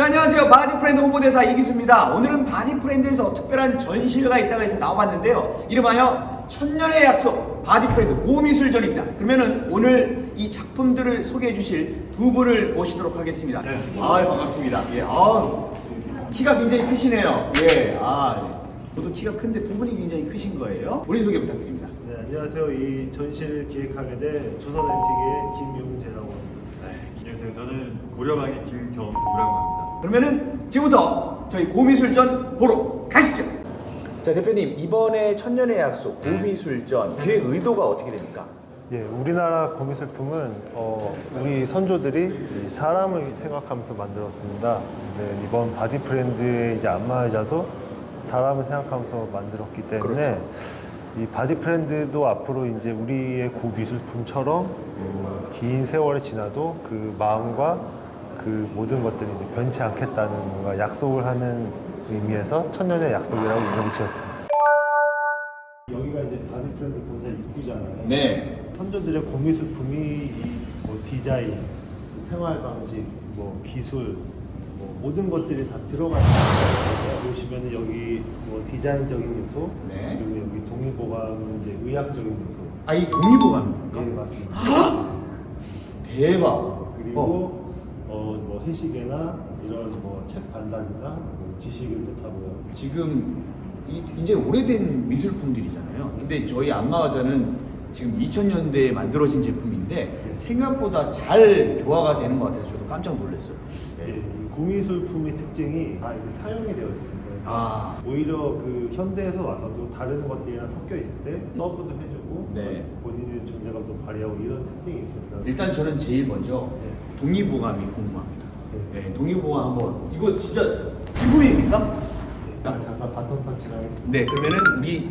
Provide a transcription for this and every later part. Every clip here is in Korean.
자, 안녕하세요. 바디프렌드 홍보대사 이기수입니다. 오늘은 바디프렌드에서 특별한 전시회가 있다고 해서 나와봤는데요. 이름하여 천년의 약속 바디프렌드 고미술전입니다. 그러면은 오늘 이 작품들을 소개해 주실 두 분을 모시도록 하겠습니다. 네. 아, 반갑습니다. 예, 아, 키가 굉장히 크시네요. 예, 아, 저도 키가 큰데 두 분이 굉장히 크신 거예요. 본인 소개 부탁드립니다. 네, 안녕하세요. 이 전시를 기획하게 된 조선엔틱의 김용재라고 합니다. 네, 안녕하세요. 저는 고려방의 김경우라고 합니다. 그러면은 지금부터 저희 고미술전 보러 가시죠. 자 대표님 이번에 천년의 약속 고미술전 기획 의도가 어떻게 됩니까? 예, 우리나라 고미술품은 어, 우리 선조들이 이 사람을 생각하면서 만들었습니다. 네, 이번 바디 프렌드의 이제 안마의자도 사람을 생각하면서 만들었기 때문에 그렇죠. 이 바디 프렌드도 앞으로 이제 우리의 고미술품처럼 음, 긴 세월이 지나도 그 마음과 그 모든 것들이 이제 변치 않겠다는 뭔가 약속을 하는 의미에서 천년의 약속이라고 이름을 지었습니다. 여기가 이제 프렌드 본사 입구잖아요. 네. 선조들의 고미술품이 이뭐 디자인, 또 생활 방식, 뭐 기술, 뭐 모든 것들이 다 들어가 있어요. 보시면 여기 뭐 디자인적인 요소, 네. 그리고 여기 동의보감은 이제 의학적인 요소. 아 이 동의보감입니까? 네 맞습니다. 대박. 그리고 어. 어, 뭐 해시계나 이런 뭐 책 반다지나 뭐 지식을 뜻하고요. 지금 이 굉장히 오래된 미술품들이잖아요. 근데 저희 안마의자는 지금 2000년대에 만들어진 제품인데 생각보다 잘 조화가 되는 것 같아서 저도 깜짝 놀랐어요. 예, 이 고미술품의 특징이 다 이게 사용이 되어 있습니다. 아. 오히려 그 현대에서 와서도 다른 것들이랑 섞여 있을 때 서브도 해주고 네. 본인의 존재감도 발휘하고 이런 특징이 있습니다. 일단 저는 제일 먼저 네. 동의보감이 궁금합니다. 네. 네, 동의보감 한번 이거 진짜 기부입니까? 아, 잠깐 바톤 터치를 하겠습니다. 네, 그러면은 우리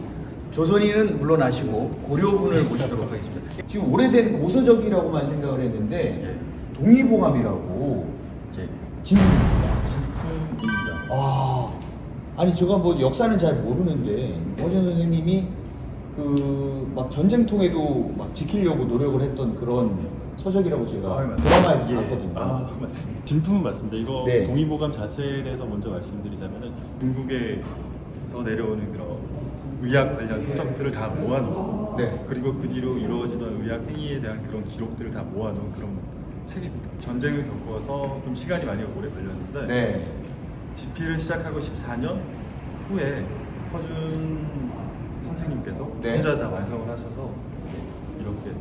조선인은 물러나시고 고려분을 모시도록 하겠습니다. 지금 오래된 고서적이라고만 생각을 했는데 동의보감이라고 이제 진품입니다. 진품입니다. 아, 아니 제가 뭐 역사는 잘 모르는데 허준 선생님이 그 막 전쟁 통에도 막 지키려고 노력을 했던 그런 서적이라고 제가 드라마에서 봤거든요. 아, 맞습니다. 진품은 맞습니다. 이거 네. 동의보감 자체에 대해서 먼저 말씀드리자면은 중국에서 내려오는 그런 의학 관련 서적들을 다 모아놓고 네. 그리고 그 뒤로 이루어지던 의학 행위에 대한 그런 기록들을 다 모아놓은 그런 책입니다. 전쟁을 겪어서 좀 시간이 많이 오래 걸렸는데 네. 집필을 시작하고 14년 후에 허준 선생님께서 네. 혼자 다 완성을 하셔서 이렇게 이-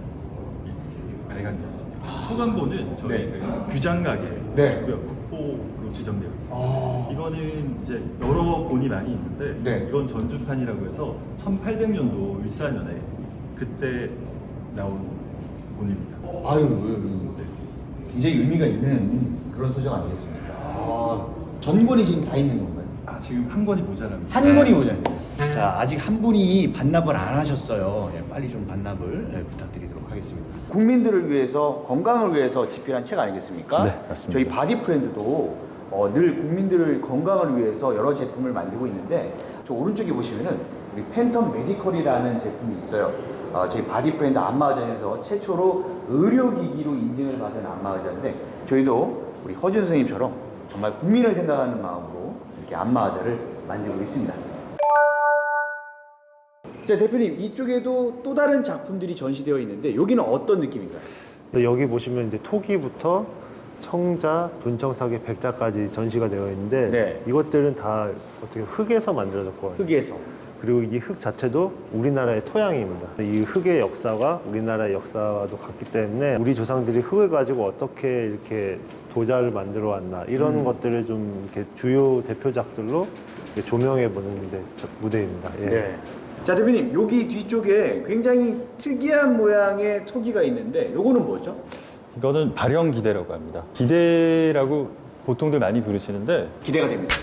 발간되어 있습니다. 아. 초반본은 저희 네. 그 규장각에 네. 있고요. 국보로 지정되어 있습니다. 아. 이거는 이제 여러 본이 많이 있는데 네. 이건 전주판이라고 해서 1800년도 일사년에 그때 나온 본입니다. 아유, 네. 굉장히 의미가 있는 그런 서적 아니겠습니까? 아, 전권이 지금 다 있는 건가요? 아 지금 한 권이 모자랍니다. 한 권이 오잖아요. 자, 아직 한 분이 반납을 안 하셨어요. 예, 빨리 좀 반납을 예, 부탁드리도록 하겠습니다. 국민들을 위해서 건강을 위해서 집필한 책 아니겠습니까? 네, 맞습니다. 저희 바디 프렌드도 어, 늘 국민들을 건강을 위해서 여러 제품을 만들고 있는데 저 오른쪽에 보시면은 우리 팬텀 메디컬이라는 제품이 있어요. 어, 저희 바디 프렌드 안마의자에서 최초로 의료기기로 인증을 받은 안마의자인데 저희도 우리 허준 선생님처럼 정말 국민을 생각하는 마음으로 이렇게 안마의자를 만들고 있습니다. 자 대표님 이쪽에도 또 다른 작품들이 전시되어 있는데 여기는 어떤 느낌인가요? 여기 보시면 이제 토기부터 청자, 분청사계, 백자까지 전시가 되어 있는데 네. 이것들은 다 어떻게 흙에서 만들어졌거든요. 흑에서 그리고 이 흙 자체도 우리나라의 토양입니다. 이 흙의 역사가 우리나라의 역사와도 같기 때문에 우리 조상들이 흙을 가지고 어떻게 이렇게 도자를 만들어 왔나 이런 음. 것들을 좀 이렇게 주요 대표작들로 조명해 보는 이제 저- 무대입니다. 예. 네. 자 대표님 여기 뒤쪽에 굉장히 특이한 모양의 토기가 있는데 요거는 뭐죠? 이거는 발형 기대라고 합니다. 기대라고 보통들 많이 부르시는데 기대가 됩니다.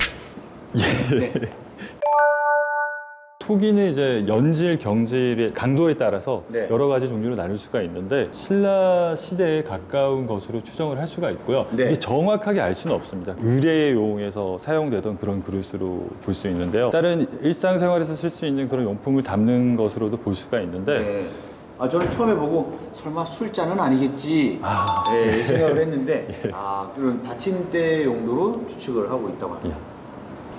네. 토기는 이제 연질, 경질의 강도에 따라서 네. 여러 가지 종류로 나눌 수가 있는데 신라 시대에 가까운 것으로 추정을 할 수가 있고요. 네. 이게 정확하게 알 수는 없습니다. 의뢰용에서 사용되던 그런 그릇으로 볼 수 있는데요. 다른 일상생활에서 쓸 수 있는 그런 용품을 담는 것으로도 볼 수가 있는데 네. 아, 저는 처음에 보고 설마 술잔은 아니겠지 예, 생각을 했는데 아 그런 받침대 용도로 추측을 하고 있다고 합니다.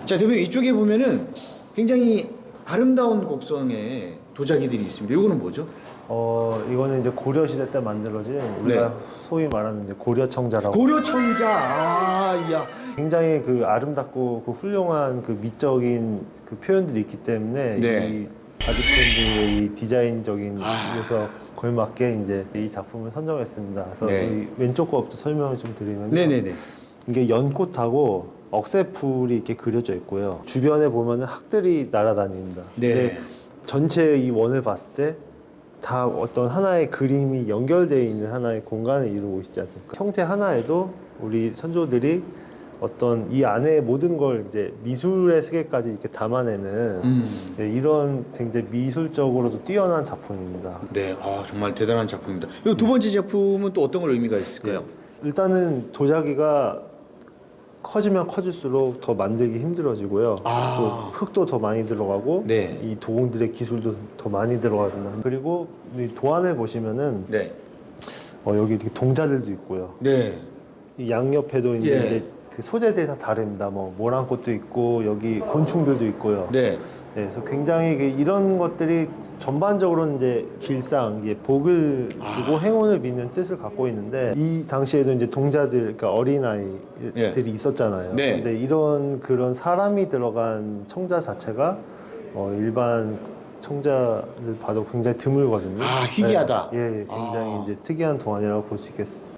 자 대표님 이쪽에 보면은 굉장히 아름다운 곡성의 도자기들이 있습니다. 이거는 뭐죠? 어 이거는 이제 고려 시대 때 만들어진 우리가 네. 소위 말하는 이제 고려 청자라고 고려청자. 아, 야. 굉장히 그 아름답고 그 훌륭한 그 미적인 그 표현들이 있기 때문에 네. 이 바디프렌드의 이 디자인적인 아. 그래서 걸맞게 이제 이 작품을 선정했습니다. 그래서 네. 이 왼쪽 거부터 설명을 좀 드리면 네네네. 이게 연꽃하고 억새풀이 이렇게 그려져 있고요. 주변에 보면은 학들이 날아다닙니다. 네. 근데 전체 이 원을 봤을 때 다 어떤 하나의 그림이 연결되어 있는 하나의 공간을 이루고 있지 않습니까? 형태 하나에도 우리 선조들이 어떤 이 안에 모든 걸 이제 미술의 세계까지 이렇게 담아내는 음. 네, 이런 굉장히 미술적으로도 뛰어난 작품입니다. 네, 아 정말 대단한 작품입니다. 이 두 번째 작품은 또 어떤 걸 의미가 있을까요? 일단은 도자기가 커지면 커질수록 더 만들기 힘들어지고요. 아. 또 흙도 더 많이 들어가고 네. 이 도공들의 기술도 더 많이 들어갑니다. 그리고 이 도안을 보시면은 네, 어, 여기 이렇게 동자들도 있고요. 네, 이 양옆에도 이제, 예. 이제 그 소재들이 다 다릅니다. 뭐 모란꽃도 있고 여기 곤충들도 있고요. 네, 네, 그래서 굉장히 그 이런 것들이 전반적으로 이제 길상, 이제 복을 주고 아. 행운을 빚는 뜻을 갖고 있는데 이 당시에도 이제 동자들, 그러니까 어린 아이들이 예. 있었잖아요. 네. 근데 이런 그런 사람이 들어간 청자 자체가 어, 일반 청자를 봐도 굉장히 드물거든요. 아, 희귀하다. 네, 예, 예, 굉장히 아. 이제 특이한 동안이라고 볼 수 있겠습니다.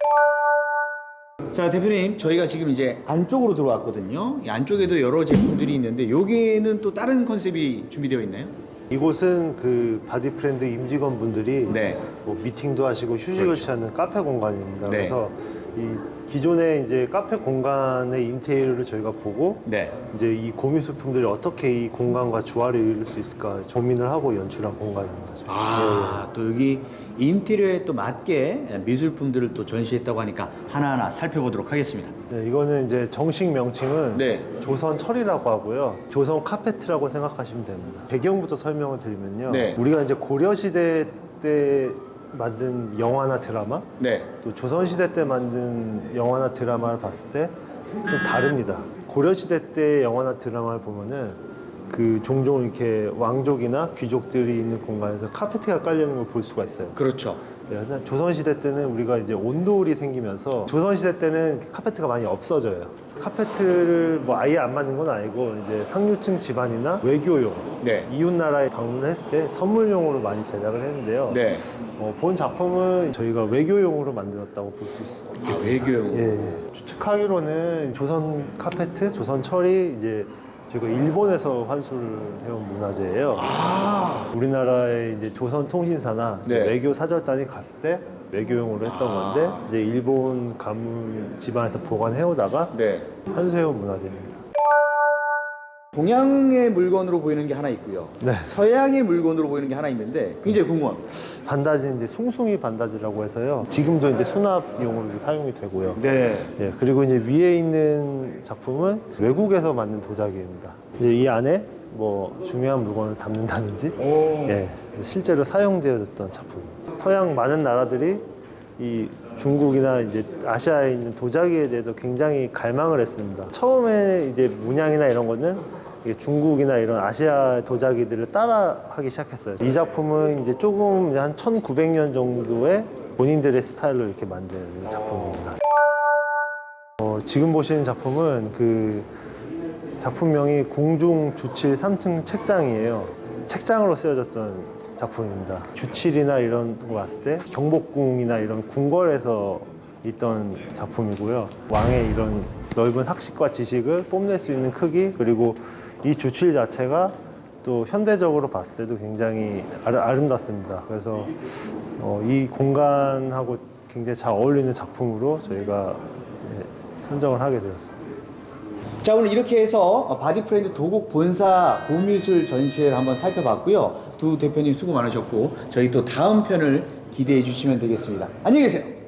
자 대표님, 저희가 지금 이제 안쪽으로 들어왔거든요. 이 안쪽에도 여러 제품들이 있는데 여기에는 또 다른 컨셉이 준비되어 있나요? 이곳은 그 바디프렌드 임직원 분들이 네. 뭐 미팅도 하시고 휴식을 그렇죠. 취하는 카페 공간입니다. 네. 그래서 이 기존의 이제 카페 공간의 인테리어를 저희가 보고 네. 이제 이 고미술품들이 어떻게 이 공간과 조화를 이룰 수 있을까 고민을 하고 연출한 공간입니다. 아, 또 여기 인테리어에 또 맞게 미술품들을 또 전시했다고 하니까 하나하나 살펴보도록 하겠습니다. 네, 이거는 이제 정식 명칭은 네. 조선 철이라고 하고요. 조선 카페트라고 생각하시면 됩니다. 배경부터 설명을 드리면요. 네. 우리가 이제 고려 시대 때 만든 영화나 드라마 네. 또 조선시대 때 만든 영화나 드라마를 봤을 때 좀 다릅니다. 고려시대 때 영화나 드라마를 보면은 그 종종 이렇게 왕족이나 귀족들이 있는 공간에서 카페트가 깔려 있는 걸 볼 수가 있어요. 그렇죠. 네, 조선시대 때는 우리가 이제 온돌이 생기면서 조선시대 때는 카페트가 많이 없어져요. 카페트를 뭐 아예 안 만든 건 아니고 이제 상류층 집안이나 외교용, 네. 이웃 나라에 방문했을 때 선물용으로 많이 제작을 했는데요. 네. 어, 본 작품은 저희가 외교용으로 만들었다고 볼 수 있습니다. 아, 외교용. 예, 예. 추측하기로는 조선 카페트, 조선 철이 이제 저희가 일본에서 환수를 해온 문화재예요. 아, 우리나라의 이제 조선 통신사나 네. 외교 사절단이 갔을 때 외교용으로 했던 건데 이제 일본 가문 집안에서 보관해오다가 네. 환수해온 문화재입니다. 동양의 물건으로 보이는 게 하나 있고요. 네. 서양의 물건으로 보이는 게 하나 있는데 굉장히 궁금합니다. 반다지는 이제 숭숭이 반다지라고 해서요. 지금도 이제 수납용으로 사용이 되고요. 네. 예, 그리고 이제 위에 있는 작품은 외국에서 만든 도자기입니다. 이제 이 안에 뭐 중요한 물건을 담는다든지, 오. 예, 실제로 사용되어졌던 작품입니다. 서양 많은 나라들이 이 중국이나 이제 아시아에 있는 도자기에 대해서 굉장히 갈망을 했습니다. 처음에 이제 문양이나 이런 거는 중국이나 이런 아시아 도자기들을 따라하기 시작했어요. 이 작품은 이제 조금 이제 한 1900년 정도의 본인들의 스타일로 이렇게 만든 작품입니다. 어, 지금 보시는 작품은 그 작품명이 궁중 주칠 3층 책장이에요. 책장으로 쓰여졌던 작품입니다. 주칠이나 이런 거 봤을 때 경복궁이나 이런 궁궐에서 있던 작품이고요. 왕의 이런 넓은 학식과 지식을 뽐낼 수 있는 크기 그리고 이 주칠 자체가 또 현대적으로 봤을 때도 굉장히 아름- 아름답습니다. 그래서 어, 이 공간하고 굉장히 잘 어울리는 작품으로 저희가 예, 선정을 하게 되었습니다. 자 오늘 이렇게 해서 바디프렌드 도곡 본사 고미술 전시회를 한번 살펴봤고요. 두 대표님 수고 많으셨고 저희 또 다음 편을 기대해 주시면 되겠습니다. 안녕히 계세요.